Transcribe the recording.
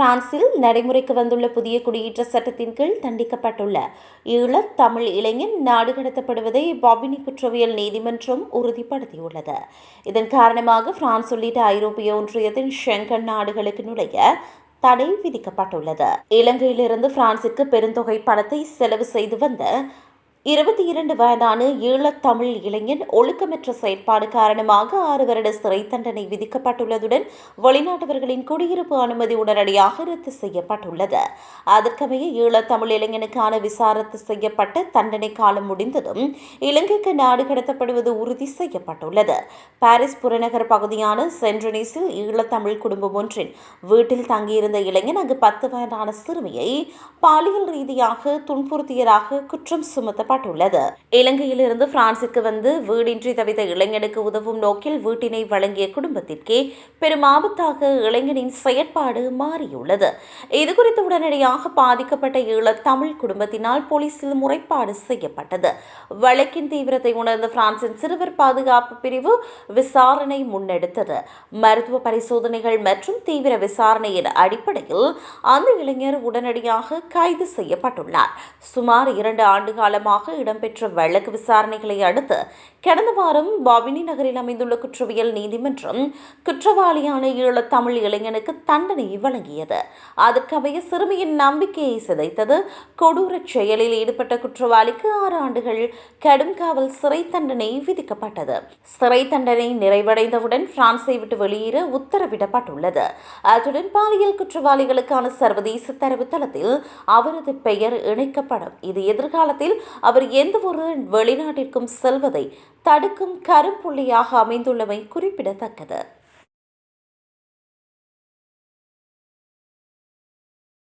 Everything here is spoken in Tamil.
பிரான்சில் நடைமுறைக்கு வந்துள்ள புதிய குடியேற்ற சட்டத்தின் கீழ் தண்டிக்கப்பட்டுள்ள ஈழத் தமிழ் இளைஞன் நாடு கடத்தப்படுவதை பாபினி குற்றவியல் நீதிமன்றம் உறுதிப்படுத்தியுள்ளது. இதன் காரணமாக பிரான்ஸ் உள்ளிட்ட ஐரோப்பிய ஒன்றியத்தின் ஷெங்கன் நாடுகளுக்கு நுழைய தடை விதிக்கப்பட்டுள்ளது. இலங்கையிலிருந்து பிரான்சுக்கு பெருந்தொகை பணத்தை செலவு செய்து வந்த இருபத்தி இரண்டு வயதான ஈழத்தமிழ் இளைஞன் ஒழுக்கமற்ற செயற்பாடு காரணமாக ஆறு வருட சிறை தண்டனை விதிக்கப்பட்டுள்ளதுடன் வெளிநாட்டவர்களின் குடியிருப்பு அனுமதி உடனடியாக ரத்து செய்யப்பட்டுள்ளது. அதற்கமைய ஈழத்தமிழ் இளைஞனுக்கான விசாரத்து செய்யப்பட்ட தண்டனை காலம் முடிந்ததும் இலங்கைக்கு நாடு கடத்தப்படுவது உறுதி செய்யப்பட்டுள்ளது. பாரிஸ் புறநகர் பகுதியான சென்ட்ரனிஸில் ஈழத்தமிழ் குடும்பம் ஒன்றின் வீட்டில் தங்கியிருந்த இளைஞன் அங்கு பத்து வயதான சிறுமியை பாலியல் ரீதியாக துன்புறுத்தியதாக குற்றம் சுமத்த தெரிவிக்கப்பட்டுள்ளது இலங்கையிலிருந்து பிரான்சுக்கு வந்து வீடின்றி தவித்த இளைஞனுக்கு உதவும் நோக்கில் வீட்டினை வழங்கிய குடும்பத்திற்கே பெரும் ஆபத்தாக இளைஞனின் செயற்பாடு மாறியுள்ளது. இதுகுறித்து உடனடியாக பாதிக்கப்பட்ட ஈழ தமிழ் குடும்பத்தினால் போலீசில் முறைப்பாடு செய்யப்பட்டது. வழக்கின் தீவிரத்தை உணர்ந்த பிரான்சின் சிறுவர் பாதுகாப்பு பிரிவு விசாரணை முன்னெடுத்தது. மருத்துவ பரிசோதனைகள் மற்றும் தீவிர விசாரணையின் அடிப்படையில் அந்த இளைஞர் உடனடியாக கைது செய்யப்பட்டுள்ளார். சுமார் இரண்டு ஆண்டு காலமாக தொடர்பாக இடம்பெற்ற வழக்கு விசாரணைகளை அடுத்து கடந்த வாரம் பாபினி நகரில் அமைந்துள்ள குற்றவியல் நீதிமன்றம் குற்றவாளியான ஈழ தமிழ் இளைஞனுக்கு தண்டனை வழங்கியது. அதற்கமைய சிறுமியின் நம்பிக்கையை சிதைத்தது. கொடூர செயலில் ஈடுபட்ட குற்றவாளிக்கு ஆறு ஆண்டுகள் கடும் காவல் சிறை தண்டனை விதிக்கப்பட்டது. சிறை தண்டனை நிறைவடைந்தவுடன் பிரான்சை விட்டு வெளியேற உத்தரவிடப்பட்டுள்ளது. அத்துடன் பாலியல் குற்றவாளிகளுக்கான சர்வதேச தரவுத்தளத்தில் அவரது பெயர் இணைக்கப்படும். இது எதிர்காலத்தில் அவர் எந்த ஒரு வெளிநாட்டிற்கும் செல்வதை தடுக்கும் கரும்புள்ளியாக அமைந்துள்ளமை குறிப்பிடத்தக்கது.